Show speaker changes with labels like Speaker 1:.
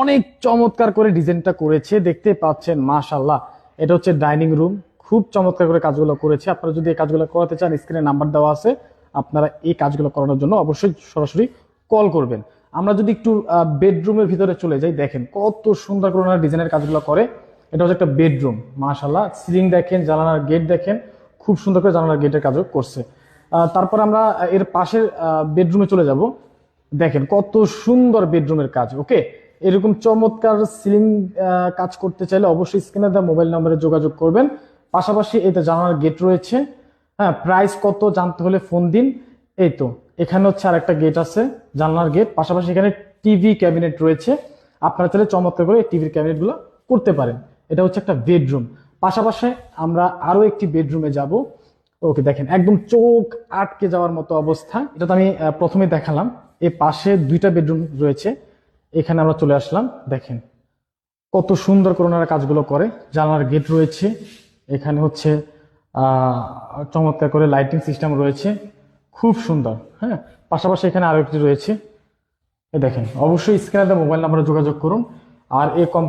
Speaker 1: অনেক চমৎকার করে ডিজাইনটা করেছে, দেখতে পাচ্ছেন মাশাল্লাহ এটা হচ্ছে ডাইনিং রুম, খুব চমৎকার করে কাজগুলো করেছে। আপনারা যদি এই কাজগুলো করাতে চান, স্ক্রিনে নাম্বার দেওয়া আছে, আপনারা এই কাজগুলো করানোর জন্য অবশ্যই সরাসরি কল করবেন। আমরা যদি একটু বেডরুমের ভিতরে চলে যাই, দেখেন কত সুন্দর করে ওনারা ডিজাইনের কাজগুলো করে। এটা হচ্ছে একটা বেডরুম মাশাল্লাহ সিলিং দেখেন, জানালার গেট দেখেন, খুব সুন্দর করে জানালার গেটের কাজও করছে। তারপর আমরা এর পাশের বেডরুমে চলে যাব। দেখেন কত সুন্দর বেডরুমের কাজ, ওকে? এরকম চমৎকার সিলিং কাজ করতে চাইলে অবশ্যই স্ক্রিনে দেওয়া মোবাইল নম্বরে যোগাযোগ করবেন। পাশাপাশি এতে জানালার গেট রয়েছে। হ্যাঁ প্রাইস কত জানতে হলে ফোন দিন। এই তো, এখানে হচ্ছে আর একটা গেট আছে, জানলার গেট। পাশাপাশি এখানে টিভি ক্যাবিনেট রয়েছে। আপনারা চাইলে চমৎকার করে টিভির ক্যাবিনেটগুলো করতে পারেন। এটা হচ্ছে একটা বেডরুম। পাশাপাশি আমরা আরও একটি বেডরুমে যাব। ওকে, দেখেন, একদম চোখ আটকে যাওয়ার মতো অবস্থা। এটা তো আমি প্রথমে দেখালাম। এই পাশে দুইটা বেডরুম রয়েছে। এখানে আমরা চলে আসলাম, দেখেন কত সুন্দর করে ওনারা কাজগুলো করে। জানালার গেট রয়েছে, এখানে হচ্ছে চমৎকার করে লাইটিং সিস্টেম রয়েছে, খুব সুন্দর হ্যাঁ? পাশাপাশি এখানে আরও একটি রয়েছে, এ দেখেন, অবশ্যই স্ক্রিনে মোবাইল নাম্বারে যোগাযোগ করুন। আর এই কম